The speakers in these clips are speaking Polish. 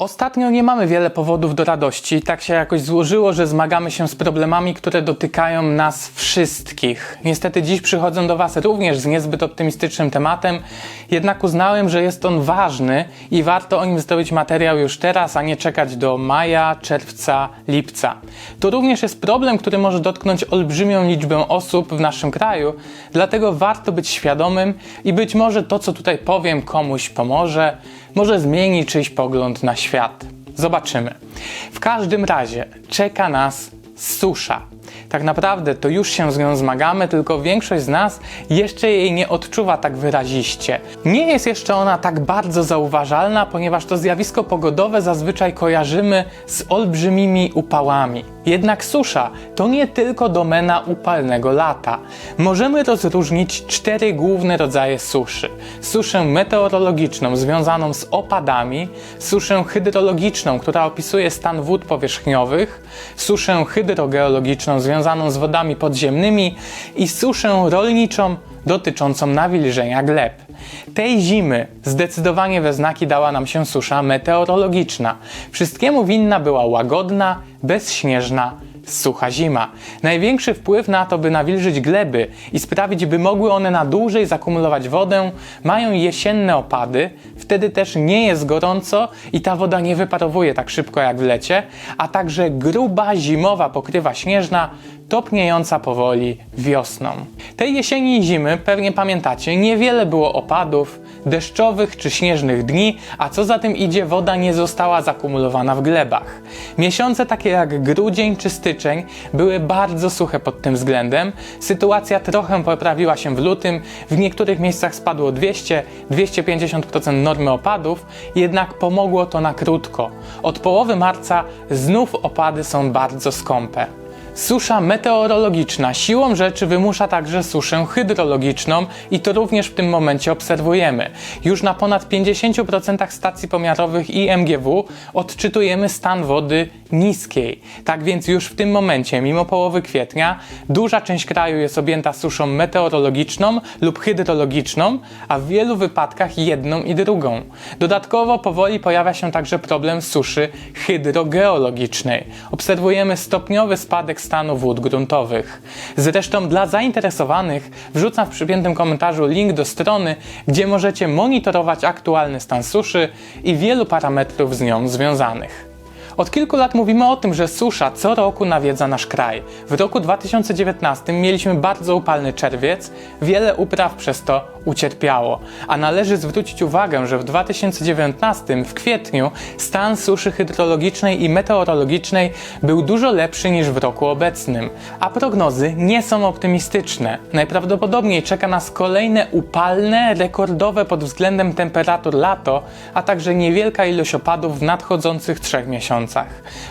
Ostatnio nie mamy wiele powodów do radości. Tak się jakoś złożyło, że zmagamy się z problemami, które dotykają nas wszystkich. Niestety dziś przychodzę do Was również z niezbyt optymistycznym tematem, jednak uznałem, że jest on ważny i warto o nim zrobić materiał już teraz, a nie czekać do maja, czerwca, lipca. To również jest problem, który może dotknąć olbrzymią liczbę osób w naszym kraju, dlatego warto być świadomym i być może to, co tutaj powiem, komuś pomoże, może zmieni czyjś pogląd na świat. Zobaczymy. W każdym razie czeka nas susza. Tak naprawdę to już się z nią zmagamy, tylko większość z nas jeszcze jej nie odczuwa tak wyraziście. Nie jest jeszcze ona tak bardzo zauważalna, ponieważ to zjawisko pogodowe zazwyczaj kojarzymy z olbrzymimi upałami. Jednak susza to nie tylko domena upalnego lata. Możemy rozróżnić cztery główne rodzaje suszy: suszę meteorologiczną związaną z opadami, suszę hydrologiczną, która opisuje stan wód powierzchniowych, suszę hydrogeologiczną związaną z wodami podziemnymi i suszę rolniczą dotyczącą nawilżenia gleb. Tej zimy zdecydowanie we znaki dała nam się susza meteorologiczna. Wszystkiemu winna była łagodna, bezśnieżna, sucha zima. Największy wpływ na to, by nawilżyć gleby i sprawić, by mogły one na dłużej zakumulować wodę, mają jesienne opady, wtedy też nie jest gorąco i ta woda nie wyparowuje tak szybko jak w lecie, a także gruba zimowa pokrywa śnieżna, topniejąca powoli wiosną. Tej jesieni i zimy, pewnie pamiętacie, niewiele było opadów, deszczowych czy śnieżnych dni, a co za tym idzie, woda nie została zakumulowana w glebach. Miesiące takie jak grudzień czy styczeń były bardzo suche pod tym względem. Sytuacja trochę poprawiła się w lutym, w niektórych miejscach spadło 200-250% normy opadów, jednak pomogło to na krótko. Od połowy marca znów opady są bardzo skąpe. Susza meteorologiczna siłą rzeczy wymusza także suszę hydrologiczną i to również w tym momencie obserwujemy. Już na ponad 50% stacji pomiarowych i MGW odczytujemy stan wody niskiej. Tak więc już w tym momencie, mimo połowy kwietnia, duża część kraju jest objęta suszą meteorologiczną lub hydrologiczną, a w wielu wypadkach jedną i drugą. Dodatkowo powoli pojawia się także problem suszy hydrogeologicznej. Obserwujemy stopniowy spadek stanu wód gruntowych. Zresztą dla zainteresowanych wrzucam w przypiętym komentarzu link do strony, gdzie możecie monitorować aktualny stan suszy i wielu parametrów z nią związanych. Od kilku lat mówimy o tym, że susza co roku nawiedza nasz kraj. W roku 2019 mieliśmy bardzo upalny czerwiec, wiele upraw przez to ucierpiało. A należy zwrócić uwagę, że w 2019 w kwietniu stan suszy hydrologicznej i meteorologicznej był dużo lepszy niż w roku obecnym. A prognozy nie są optymistyczne. Najprawdopodobniej czeka nas kolejne upalne, rekordowe pod względem temperatur lato, a także niewielka ilość opadów w nadchodzących trzech miesiącach.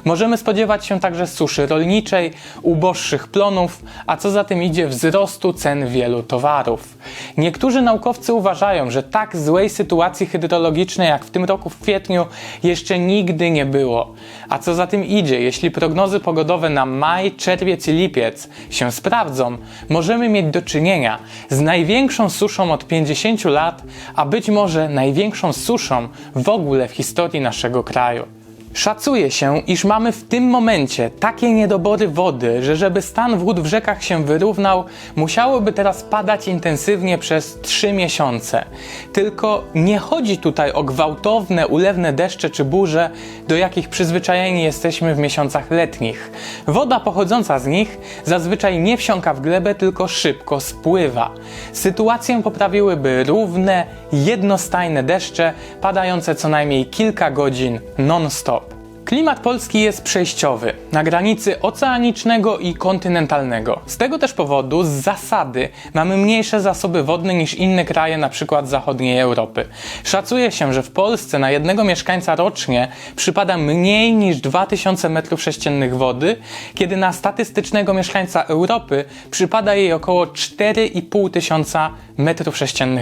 Możemy spodziewać się także suszy rolniczej, uboższych plonów, a co za tym idzie wzrostu cen wielu towarów. Niektórzy naukowcy uważają, że tak złej sytuacji hydrologicznej jak w tym roku w kwietniu jeszcze nigdy nie było. A co za tym idzie, jeśli prognozy pogodowe na maj, czerwiec i lipiec się sprawdzą, możemy mieć do czynienia z największą suszą od 50 lat, a być może największą suszą w ogóle w historii naszego kraju. Szacuje się, iż mamy w tym momencie takie niedobory wody, że żeby stan wód w rzekach się wyrównał, musiałoby teraz padać intensywnie przez 3 miesiące. Tylko nie chodzi tutaj o gwałtowne, ulewne deszcze czy burze, do jakich przyzwyczajeni jesteśmy w miesiącach letnich. Woda pochodząca z nich zazwyczaj nie wsiąka w glebę, tylko szybko spływa. Sytuację poprawiłyby równe, jednostajne deszcze, padające co najmniej kilka godzin non-stop. Klimat polski jest przejściowy, na granicy oceanicznego i kontynentalnego. Z tego też powodu, z zasady, mamy mniejsze zasoby wodne niż inne kraje, np. zachodniej Europy. Szacuje się, że w Polsce na jednego mieszkańca rocznie przypada mniej niż 2000 m3 wody, kiedy na statystycznego mieszkańca Europy przypada jej około 4,5 tysiąca m3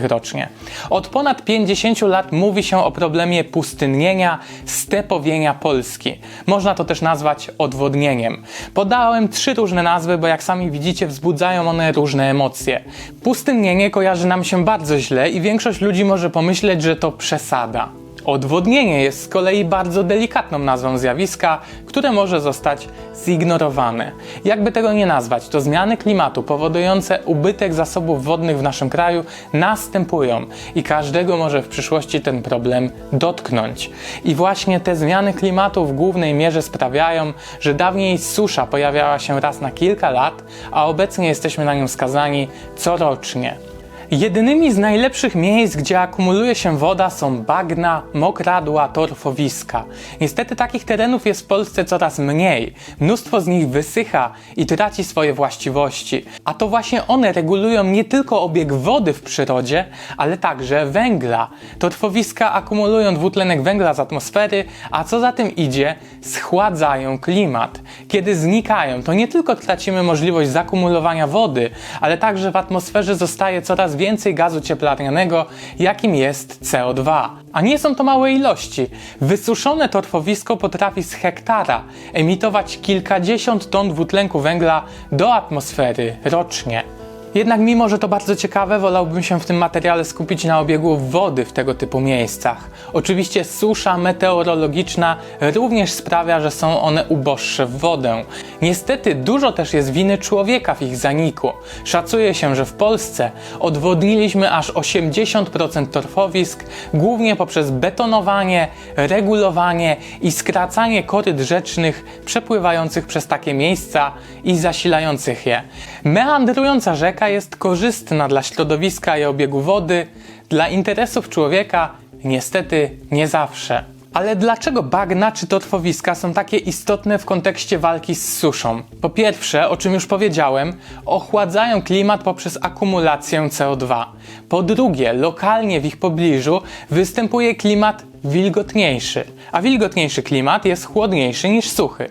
rocznie. Od ponad 50 lat mówi się o problemie pustynnienia, stepowienia Polski. Można to też nazwać odwodnieniem. Podałem trzy różne nazwy, bo jak sami widzicie, wzbudzają one różne emocje. Pustynnienie kojarzy nam się bardzo źle i większość ludzi może pomyśleć, że to przesada. Odwodnienie jest z kolei bardzo delikatną nazwą zjawiska, które może zostać zignorowane. Jakby tego nie nazwać, to zmiany klimatu powodujące ubytek zasobów wodnych w naszym kraju następują i każdego może w przyszłości ten problem dotknąć. I właśnie te zmiany klimatu w głównej mierze sprawiają, że dawniej susza pojawiała się raz na kilka lat, a obecnie jesteśmy na nią skazani corocznie. Jedynymi z najlepszych miejsc, gdzie akumuluje się woda są bagna, mokradła, torfowiska. Niestety takich terenów jest w Polsce coraz mniej. Mnóstwo z nich wysycha i traci swoje właściwości. A to właśnie one regulują nie tylko obieg wody w przyrodzie, ale także węgla. Torfowiska akumulują dwutlenek węgla z atmosfery, a co za tym idzie, schładzają klimat. Kiedy znikają, to nie tylko tracimy możliwość zakumulowania wody, ale także w atmosferze zostaje coraz więcej gazu cieplarnianego, jakim jest CO2. A nie są to małe ilości. Wysuszone torfowisko potrafi z hektara emitować kilkadziesiąt ton dwutlenku węgla do atmosfery rocznie. Jednak mimo, że to bardzo ciekawe, wolałbym się w tym materiale skupić na obiegu wody w tego typu miejscach. Oczywiście susza meteorologiczna również sprawia, że są one uboższe w wodę. Niestety dużo też jest winy człowieka w ich zaniku. Szacuje się, że w Polsce odwodniliśmy aż 80% torfowisk, głównie poprzez betonowanie, regulowanie i skracanie koryt rzecznych przepływających przez takie miejsca i zasilających je. Meandrująca rzeka jest korzystna dla środowiska i obiegu wody, dla interesów człowieka niestety nie zawsze. Ale dlaczego bagna czy torfowiska są takie istotne w kontekście walki z suszą? Po pierwsze, o czym już powiedziałem, ochładzają klimat poprzez akumulację CO2. Po drugie, lokalnie w ich pobliżu występuje klimat wilgotniejszy, a wilgotniejszy klimat jest chłodniejszy niż suchy.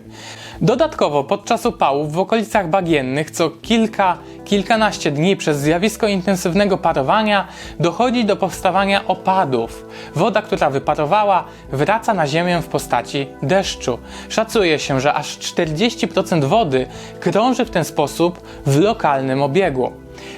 Dodatkowo podczas upałów w okolicach bagiennych co kilka, kilkanaście dni przez zjawisko intensywnego parowania dochodzi do powstawania opadów. Woda, która wyparowała, wraca na ziemię w postaci deszczu. Szacuje się, że aż 40% wody krąży w ten sposób w lokalnym obiegu.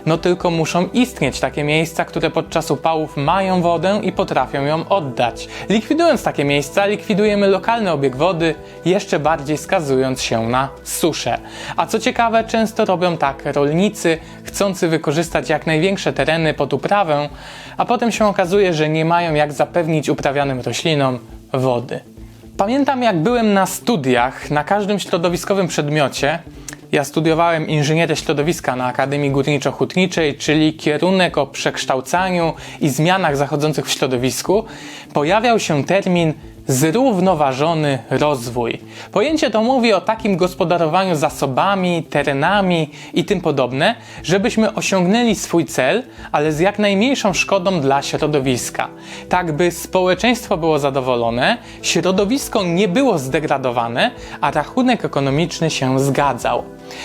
No tylko muszą istnieć takie miejsca, które podczas upałów mają wodę i potrafią ją oddać. Likwidując takie miejsca, likwidujemy lokalny obieg wody, jeszcze bardziej skazując się na suszę. A co ciekawe, często robią tak rolnicy, chcący wykorzystać jak największe tereny pod uprawę, a potem się okazuje, że nie mają jak zapewnić uprawianym roślinom wody. Pamiętam, jak byłem na studiach, na każdym środowiskowym przedmiocie ja studiowałem inżynierię środowiska na Akademii Górniczo-Hutniczej, czyli kierunek o przekształcaniu i zmianach zachodzących w środowisku. Pojawiał się termin zrównoważony rozwój. Pojęcie to mówi o takim gospodarowaniu zasobami, terenami i tym podobne, żebyśmy osiągnęli swój cel, ale z jak najmniejszą szkodą dla środowiska. Tak by społeczeństwo było zadowolone, środowisko nie było zdegradowane, a rachunek ekonomiczny się zgadzał.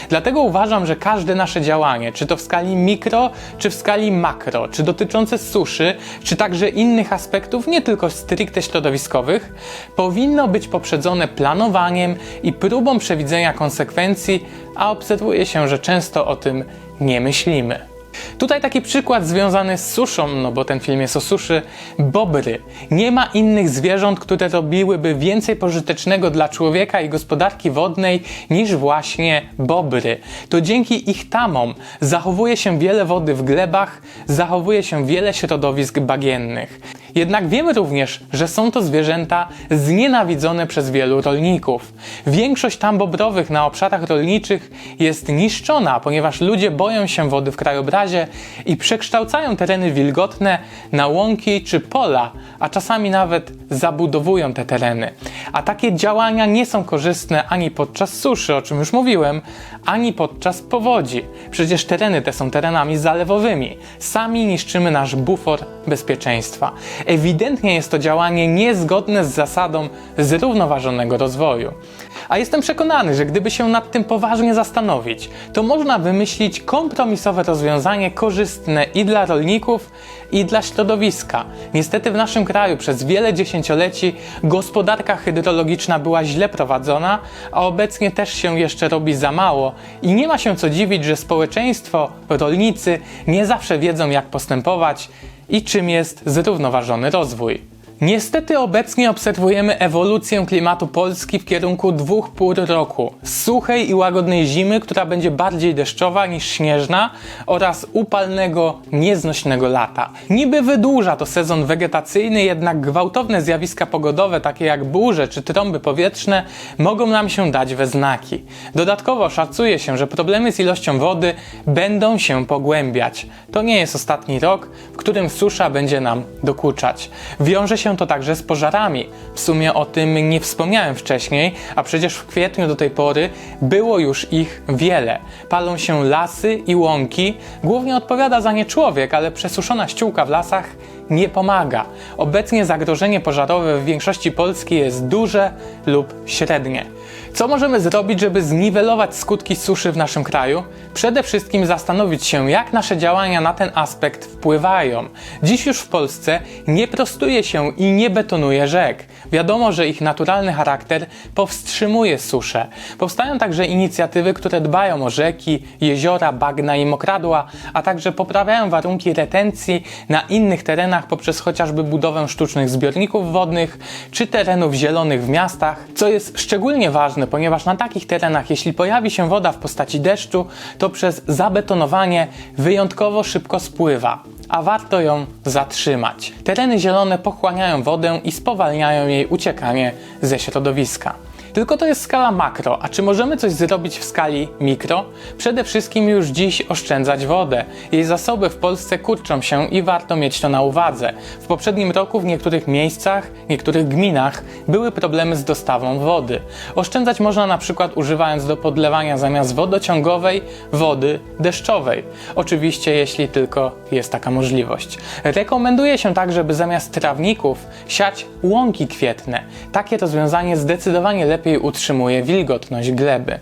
Dlatego uważam, że każde nasze działanie, czy to w skali mikro, czy w skali makro, czy dotyczące suszy, czy także innych aspektów, nie tylko stricte środowiskowych, powinno być poprzedzone planowaniem i próbą przewidzenia konsekwencji, a obserwuje się, że często o tym nie myślimy. Tutaj taki przykład związany z suszą, no bo ten film jest o suszy. Bobry. Nie ma innych zwierząt, które robiłyby więcej pożytecznego dla człowieka i gospodarki wodnej niż właśnie bobry. To dzięki ich tamom zachowuje się wiele wody w glebach, zachowuje się wiele środowisk bagiennych. Jednak wiemy również, że są to zwierzęta znienawidzone przez wielu rolników. Większość tam bobrowych na obszarach rolniczych jest niszczona, ponieważ ludzie boją się wody w krajobrazie i przekształcają tereny wilgotne na łąki czy pola, a czasami nawet zabudowują te tereny. A takie działania nie są korzystne ani podczas suszy, o czym już mówiłem, ani podczas powodzi. Przecież tereny te są terenami zalewowymi. Sami niszczymy nasz bufor bezpieczeństwa. Ewidentnie jest to działanie niezgodne z zasadą zrównoważonego rozwoju. A jestem przekonany, że gdyby się nad tym poważnie zastanowić, to można wymyślić kompromisowe rozwiązanie korzystne i dla rolników, i dla środowiska. Niestety w naszym kraju przez wiele dziesięcioleci gospodarka hydrologiczna była źle prowadzona, a obecnie też się jeszcze robi za mało i nie ma się co dziwić, że społeczeństwo, rolnicy nie zawsze wiedzą jak postępować i czym jest zrównoważony rozwój. Niestety obecnie obserwujemy ewolucję klimatu Polski w kierunku dwóch pór roku. Suchej i łagodnej zimy, która będzie bardziej deszczowa niż śnieżna oraz upalnego, nieznośnego lata. Niby wydłuża to sezon wegetacyjny, jednak gwałtowne zjawiska pogodowe, takie jak burze czy trąby powietrzne, mogą nam się dać we znaki. Dodatkowo szacuje się, że problemy z ilością wody będą się pogłębiać. To nie jest ostatni rok, w którym susza będzie nam dokuczać. Wiąże się to także z pożarami. W sumie o tym nie wspomniałem wcześniej, a przecież w kwietniu do tej pory było już ich wiele. Palą się lasy i łąki. Głównie odpowiada za nie człowiek, ale przesuszona ściółka w lasach nie pomaga. Obecnie zagrożenie pożarowe w większości Polski jest duże lub średnie. Co możemy zrobić, żeby zniwelować skutki suszy w naszym kraju? Przede wszystkim zastanowić się, jak nasze działania na ten aspekt wpływają. Dziś już w Polsce nie prostuje się i nie betonuje rzek. Wiadomo, że ich naturalny charakter powstrzymuje suszę. Powstają także inicjatywy, które dbają o rzeki, jeziora, bagna i mokradła, a także poprawiają warunki retencji na innych terenach poprzez chociażby budowę sztucznych zbiorników wodnych czy terenów zielonych w miastach, co jest szczególnie ponieważ na takich terenach, jeśli pojawi się woda w postaci deszczu, to przez zabetonowanie wyjątkowo szybko spływa a warto ją zatrzymać. Tereny zielone pochłaniają wodę i spowalniają jej uciekanie ze środowiska. Tylko to jest skala makro, a czy możemy coś zrobić w skali mikro? Przede wszystkim już dziś oszczędzać wodę. Jej zasoby w Polsce kurczą się i warto mieć to na uwadze. W poprzednim roku w niektórych miejscach, niektórych gminach były problemy z dostawą wody. Oszczędzać można na przykład używając do podlewania zamiast wodociągowej wody deszczowej. Oczywiście jeśli tylko jest taka możliwość. Rekomenduje się tak, żeby zamiast trawników siać łąki kwietne. Takie rozwiązanie zdecydowanie lepiej lepiej utrzymuje wilgotność gleby.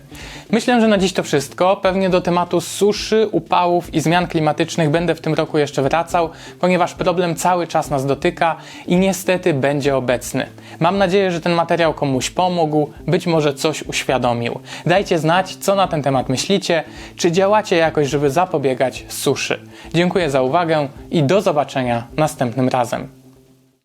Myślę, że na dziś to wszystko. Pewnie do tematu suszy, upałów i zmian klimatycznych będę w tym roku jeszcze wracał, ponieważ problem cały czas nas dotyka i niestety będzie obecny. Mam nadzieję, że ten materiał komuś pomógł, być może coś uświadomił. Dajcie znać, co na ten temat myślicie, czy działacie jakoś, żeby zapobiegać suszy. Dziękuję za uwagę i do zobaczenia następnym razem.